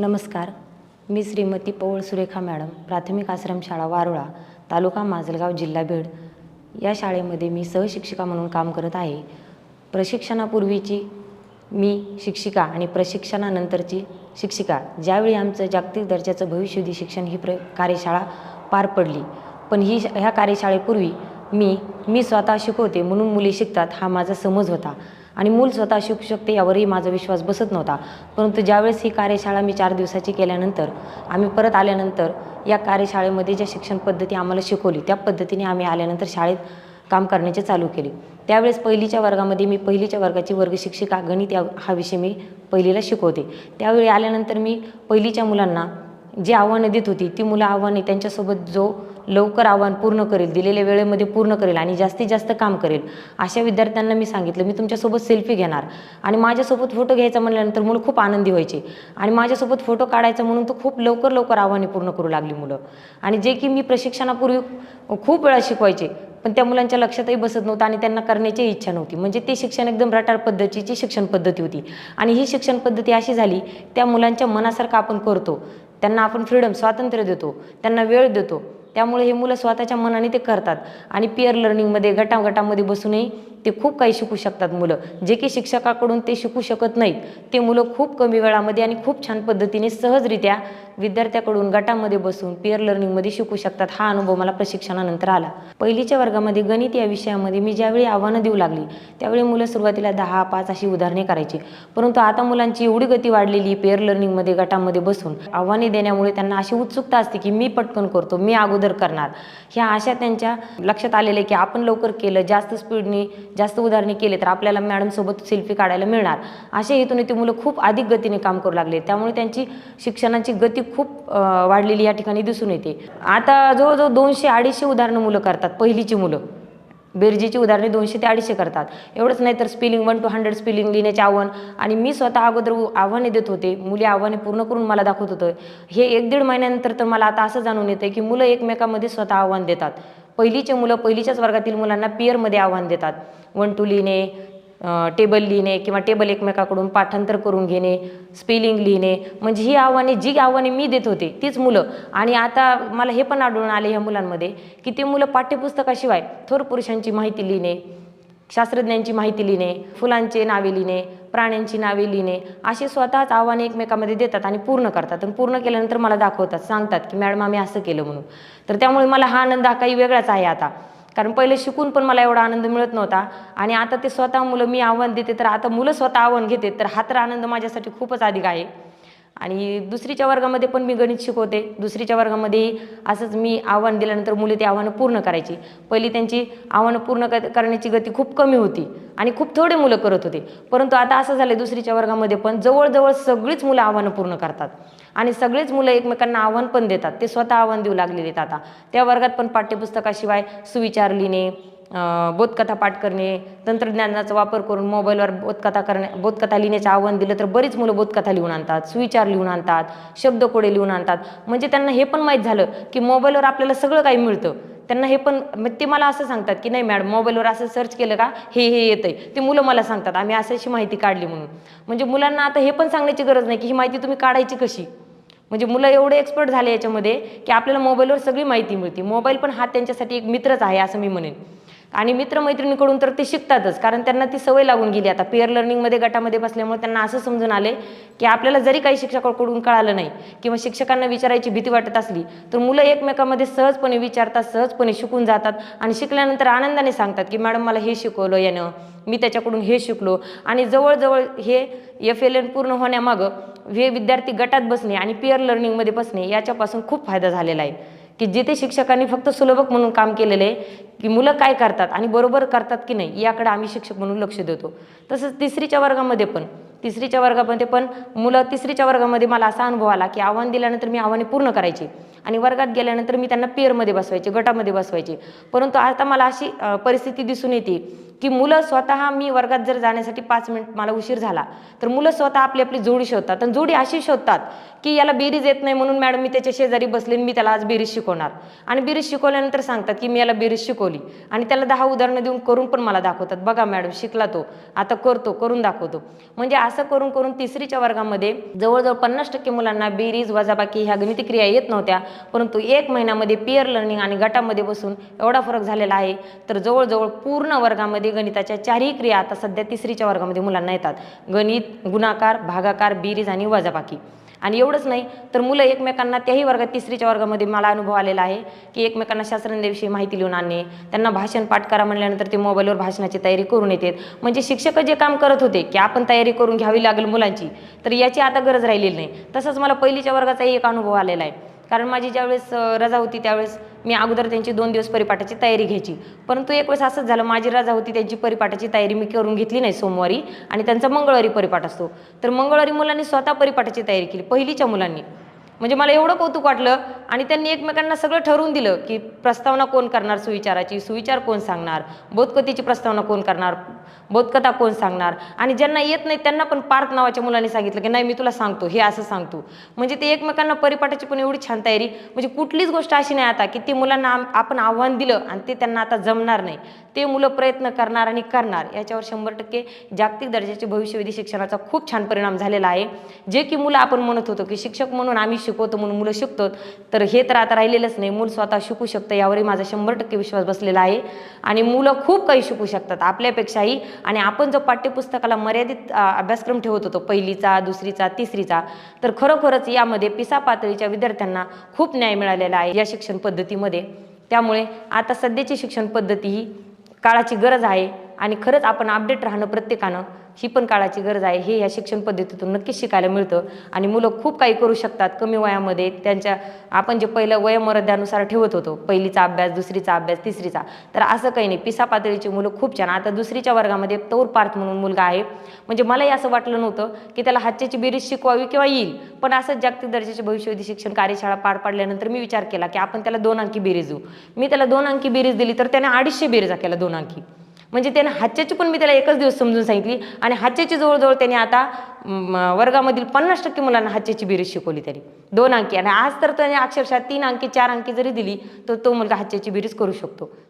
नमस्कार. मी श्रीमती पवळ सुरेखा मॅडम प्राथमिक आश्रमशाळा वारोळा तालुका माजलगाव जिल्हा बीड. या शाळेमध्ये मी सहशिक्षिका म्हणून काम करत आहे. प्रशिक्षणापूर्वीची मी शिक्षिका आणि प्रशिक्षणानंतरची शिक्षिका. ज्यावेळी आमचं जागतिक दर्जाचं भविष्यधी शिक्षण ही प्र कार्यशाळा पार पडली पण ही ह्या कार्यशाळेपूर्वी मी मी स्वतः शिकवते म्हणून मुली शिकतात हा माझा समज होता. आणि मूल स्वतः शिकू शकते यावरही माझा विश्वास बसत नव्हता. परंतु ज्यावेळेस ही कार्यशाळा मी चार दिवसाची केल्यानंतर आम्ही परत आल्यानंतर या कार्यशाळेमध्ये ज्या शिक्षण पद्धती आम्हाला शिकवली त्या पद्धतीने आम्ही आल्यानंतर शाळेत काम करण्याचे चालू केले. त्यावेळेस पहिलीच्या वर्गामध्ये मी पहिलीच्या वर्गाची वर्ग शिक्षिका गणित या हा विषय मी पहिलीला शिकवते. त्यावेळी आल्यानंतर मी पहिलीच्या मुलांना जी आव्हानं देत होती ती मुलं आव्हाने त्यांच्यासोबत जो लवकर आव्हान पूर्ण करेल दिलेल्या वेळेमध्ये पूर्ण करेल आणि जास्तीत जास्त काम करेल अशा विद्यार्थ्यांना मी सांगितलं मी तुमच्यासोबत सेल्फी घेणार. आणि माझ्यासोबत फोटो घ्यायचा म्हणल्यानंतर मुलं खूप आनंदी व्हायचे. आणि माझ्यासोबत फोटो काढायचा म्हणून तो खूप लवकर लवकर आव्हाने पूर्ण करू लागली मुलं. आणि जे की मी प्रशिक्षणापूर्वी खूप वेळा शिकवायचे पण त्या मुलांच्या लक्षातही बसत नव्हतं आणि त्यांना करण्याची इच्छा नव्हती. म्हणजे ते शिक्षण एकदम रटाळ पद्धतीची शिक्षण पद्धती होती. आणि ही शिक्षण पद्धती अशी झाली त्या मुलांच्या मनासारखं आपण करतो. त्यांना आपण फ्रीडम स्वातंत्र्य देतो त्यांना वेळ देतो. त्यामुळे हे मुलं स्वतःच्या मनाने ते करतात. आणि पिअर लर्निंगमध्ये गटागटामध्ये बसूनही ते खूप काही शिकू शकतात मुलं. जे की शिक्षकाकडून ते शिकू शकत नाहीत. ते मुलं खूप कमी वेळामध्ये आणि खूप छान पद्धतीने सहजरित्या विद्यार्थ्याकडून गटामध्ये बसून पिअर लर्निंगमध्ये शिकू शकतात. हा अनुभव मला प्रशिक्षणानंतर आला. पहिलीच्या वर्गामध्ये गणित या विषयामध्ये मी ज्यावेळी आव्हानं देऊ लागली त्यावेळी मुलं सुरुवातीला दहा पाच अशी उदाहरणे करायची. परंतु आता मुलांची एवढी गती वाढलेली पेअर लर्निंगमध्ये गटामध्ये बसून आव्हाने देण्यामुळे त्यांना अशी उत्सुकता असते की मी पटकन करतो मी अगोदर करणार. ह्या अशा त्यांच्या लक्षात आलेल्या की आपण लवकर केलं जास्त स्पीडनी जास्त उदाहरणे केले तर आपल्याला मॅडमसोबत सेल्फी काढायला मिळणार. अशा हेतूने ते मुलं खूप अधिक गतीने काम करू लागले. त्यामुळे त्यांची शिक्षणाची गती खूप वाढलेली या ठिकाणी दिसून येते. आता जवळजवळ दोनशे अडीचशे उदाहरणं मुलं करतात पहिलीची मुलं. बेरजीची उदाहरणे दोनशे ते अडीचशे करतात. एवढंच नाही तर spelling one two hundred spelling लिहिण्याचे आव्हान. आणि मी स्वतः अगोदर आव्हाने देत होते. मुली आव्हाने पूर्ण करून मला दाखवत होतं. हे एक दीड महिन्यानंतर तर मला आता असं जाणून येतं की मुलं एकमेकामध्ये स्वतः आव्हान देतात. पहिलीचे मुलं पहिलीच्याच वर्गातील मुलांना पिअरमध्ये आव्हान देतात. वन टू लिहिणे टेबल लिहिणे किंवा टेबल एकमेकाकडून पाठांतर करून घेणे स्पेलिंग लिहिणे. म्हणजे ही आव्हाने जी आव्हाने मी देत होते तीच मुलं. आणि आता मला हे पण आढळून आले ह्या मुलांमध्ये की ते मुलं पाठ्यपुस्तकाशिवाय थोर पुरुषांची माहिती लिहिणे शास्त्रज्ञांची माहिती लिहिणे फुलांचे नावे लिहिणे प्राण्यांची नावे लिहिणे असे स्वतःच आव्हाने एकमेकामध्ये देतात आणि पूर्ण करतात. आणि पूर्ण केल्यानंतर मला दाखवतात सांगतात की मॅडम आम्ही असं केलं म्हणून. तर त्यामुळे मला हा आनंद हा काही वेगळाच आहे आता. कारण पहिले शिकून पण मला एवढा आनंद मिळत नव्हता. आणि आता ते स्वतः मुलं मी आव्हान देते तर आता मुलं स्वतः आव्हान घेते तर हा तर आनंद माझ्यासाठी खूपच अधिक आहे. आणि दुसरीच्या वर्गामध्ये पण मी गणित शिकवते. दुसरीच्या वर्गामध्येही असंच मी आव्हान दिल्यानंतर मुले ते आव्हानं पूर्ण करायची. पहिली त्यांची आव्हानं पूर्ण करण्याची गती खूप कमी होती आणि खूप थोडे मुलं करत होते. परंतु आता असं झालं दुसरीच्या वर्गामध्ये पण जवळजवळ सगळीच मुलं आव्हानं पूर्ण करतात. आणि सगळेच मुलं एकमेकांना आव्हान पण देतात. ते स्वतः आव्हान देऊ लागलेले आहेत आता. त्या वर्गात पण पाठ्यपुस्तकाशिवाय सुविचार लिहिणे बोधकथा पाठ करणे तंत्रज्ञानाचा वापर करून मोबाईलवर बोधकथा करणे बोधकथा लिहिण्याचे आव्हान दिलं तर बरीच मुलं बोधकथा लिहून आणतात सुविचार लिहून आणतात शब्दकोडे लिहून आणतात. म्हणजे त्यांना हे पण माहीत झालं की मोबाईलवर आपल्याला सगळं काही मिळतं. त्यांना हे पण मग ते मला असं सांगतात की नाही मॅडम मोबाईलवर असं सर्च केलं का हे हे येतंय. ते मुलं मला सांगतात आम्ही असं अशी माहिती काढली म्हणून. म्हणजे मुलांना आता हे पण सांगण्याची गरज नाही की ही माहिती तुम्ही काढायची कशी? म्हणजे मुलं एवढे एक्सपर्ट झाले याच्यामध्ये की आपल्याला मोबाईलवर सगळी माहिती मिळते. मोबाईल पण हा त्यांच्यासाठी एक मित्रच आहे असं मी म्हणेन. आणि मित्रमैत्रिणीकडून तर ते शिकतातच कारण त्यांना ती सवय लागून गेली. आता पेअर लर्निंगमध्ये गटामध्ये बसल्यामुळे त्यांना असं समजून आले की आपल्याला जरी काही शिक्षकाकडून कळालं नाही किंवा शिक्षकांना विचारायची भीती वाटत असली तर मुलं एकमेकामध्ये सहजपणे विचारतात सहजपणे शिकून जातात आणि शिकल्यानंतर आनंदाने सांगतात की मॅडम मला हे शिकवलं यानं मी त्याच्याकडून हे शिकलो. आणि जवळजवळ हे एफ एल एन पूर्ण होण्यामागं हे विद्यार्थी गटात बसणे आणि पिअर लर्निंगमध्ये बसणे याच्यापासून खूप फायदा झालेला आहे. की जिथे शिक्षकांनी फक्त सुलभक म्हणून काम केलेलं आहे की मुलं काय करतात आणि बरोबर करतात की नाही याकडे आम्ही शिक्षक म्हणून लक्ष देतो. तसंच तिसरीच्या वर्गामध्ये पण तिसरीच्या वर्गामध्ये पण मुलं तिसरीच्या वर्गामध्ये मला असा अनुभव आला की आव्हान दिल्यानंतर मी आव्हाने पूर्ण करायची आणि वर्गात गेल्यानंतर मी त्यांना पेअरमध्ये बसवायचे गटामध्ये बसवायचे. परंतु आता मला अशी परिस्थिती दिसून येते की मुलं स्वतः मी वर्गात जर जाण्यासाठी पाच मिनिट मला उशीर झाला तर मुलं स्वतः आपली आपली जोडी शोधतात. आणि जोडी अशी शोधतात की याला बेरीज येत नाही म्हणून मॅडम मी त्याच्या शेजारी बसले मी त्याला आज बेरीज शिकवणार. आणि बेरीज शिकवल्यानंतर सांगतात की मी याला बेरीज शिकवली आणि त्याला दहा उदाहरणं देऊन करून पण मला दाखवतात. बघा मॅडम शिकला तो. आता करतो करून दाखवतो. म्हणजे असं करून करून तिसरीच्या वर्गामध्ये जवळजवळ पन्नास टक्के मुलांना बेरीज वजाबाकी ह्या गणित क्रिया येत नव्हत्या. परंतु एक महिन्यामध्ये पिअर लर्निंग आणि गटामध्ये बसून एवढा फरक झालेला आहे. तर जवळजवळ पूर्ण वर्गामध्ये गणिताच्या चारही क्रिया आता सध्या तिसरीच्या वर्गामध्ये मुलांना येतात. गणित गुणाकार भागाकार बिरीज आणि वजाबाकी. आणि एवढंच नाही तर मुलं एकमेकांना त्याही वर्गात तिसरीच्या वर्गामध्ये मला अनुभव आलेला आहे की एकमेकांना शास्त्रज्ञाविषयी माहिती लिहून आणणे त्यांना भाषण पाठ करा म्हणल्यानंतर ते मोबाईलवर भाषणाची तयारी करून येतात. म्हणजे शिक्षक जे काम करत होते की आपण तयारी करून घ्यावी लागेल मुलांची तर याची आता गरज राहिलेली नाही. तसंच मला पहिलीच्या वर्गाचाही एक अनुभव आलेला आहे. कारण माझी ज्यावेळेस रजा होती त्यावेळेस मी अगोदर त्यांची दोन दिवस परिपाठाची तयारी घ्यायची. परंतु एक वेळेस असंच झालं माझी रजा होती त्यांची परिपाठाची तयारी मी करून घेतली नाही सोमवारी आणि त्यांचा मंगळवारी परिपाठ असतो. तर मंगळवारी मुलांनी स्वतः परिपाठाची तयारी केली पहिलीच्या मुलांनी. म्हणजे मला एवढं कौतुक वाटलं आणि त्यांनी एकमेकांना सगळं ठरवून दिलं की प्रस्तावना कोण करणार सुविचाराची सुविचार कोण सांगणार? बोधकथेची प्रस्तावना कोण करणार? बोधकथा कोण सांगणार? आणि ज्यांना येत नाही त्यांना पण पार्थ नावाच्या मुलांनी सांगितलं की नाही मी तुला सांगतो हे असं सांगतो. म्हणजे ते एकमेकांना परिपाठाची पण एवढी छान तयारी म्हणजे कुठलीच गोष्ट अशी नाही आता की ती मुलांना आपण आव्हान दिलं आणि ते त्यांना आता जमणार नाही. ते मुलं प्रयत्न करणार आणि करणार. याच्यावर शंभर टक्के जागतिक दर्जाचे भविष्यवेधी शिक्षणाचा खूप छान परिणाम झालेला आहे. जे की मुलं आपण म्हणत होतो की शिक्षक म्हणून आम्ही शिकवतो म्हणून मुलं शिकतो तर हे तर आता राहिलेलंच नाही. मूल स्वतः शिकू शकतं यावरही माझा शंभर टक्के विश्वास बसलेला आहे. आणि मुलं खूप काही शिकू शकतात आपल्यापेक्षाही. आणि आपण जो पाठ्यपुस्तकाला मर्यादित अभ्यासक्रम ठेवत होतो पहिलीचा दुसरीचा तिसरीचा तर खरोखरच यामध्ये पिसा पातळीच्या विद्यार्थ्यांना खूप न्याय मिळालेला आहे या शिक्षण पद्धतीमध्ये. त्यामुळे आता सध्याची शिक्षण पद्धती ही काळाची गरज आहे. आणि खरंच आपण अपडेट राहणं प्रत्येकानं ही पण काळाची गरज आहे. हे या शिक्षण पद्धतीतून नक्कीच शिकायला मिळतं. आणि मुलं खूप काही करू शकतात कमी वयामध्ये. त्यांच्या आपण जे पहिलं वयमर्यादानुसार ठेवत होतो पहिलीचा अभ्यास दुसरीचा अभ्यास तिसरीचा. तर असं काही नाही. पिसा पातळीची मुलं खूप छान. आता दुसरीच्या वर्गामध्ये तौर पार्थ म्हणून मुलगा आहे. म्हणजे मलाही असं वाटलं नव्हतं की त्याला हातच्याची बेरीज शिकवावी किंवा येईल. पण असंच जागतिक दर्जाचे भविष्यवादी शिक्षण कार्यशाळा पार पाडल्यानंतर मी विचार केला की आपण त्याला दोन अंकी बेरीज देऊ. मी त्याला दोन अंकी बेरीज दिली तर त्याने अडीचशे बेरीजा केला दोन अंकी. म्हणजे त्याने हातच्याची पण मी त्याला एकच दिवस समजून सांगितली. आणि हातच्याची जवळजवळ त्याने आता वर्गामधील पन्नास टक्के मुलांना हातच्याची बेरीज शिकवली त्याने. दोन अंकी. आणि आज तर त्याने अक्षरशः तीन अंकी चार अंकी जरी दिली तर तो मुलगा हातच्याची बेरीज करू शकतो.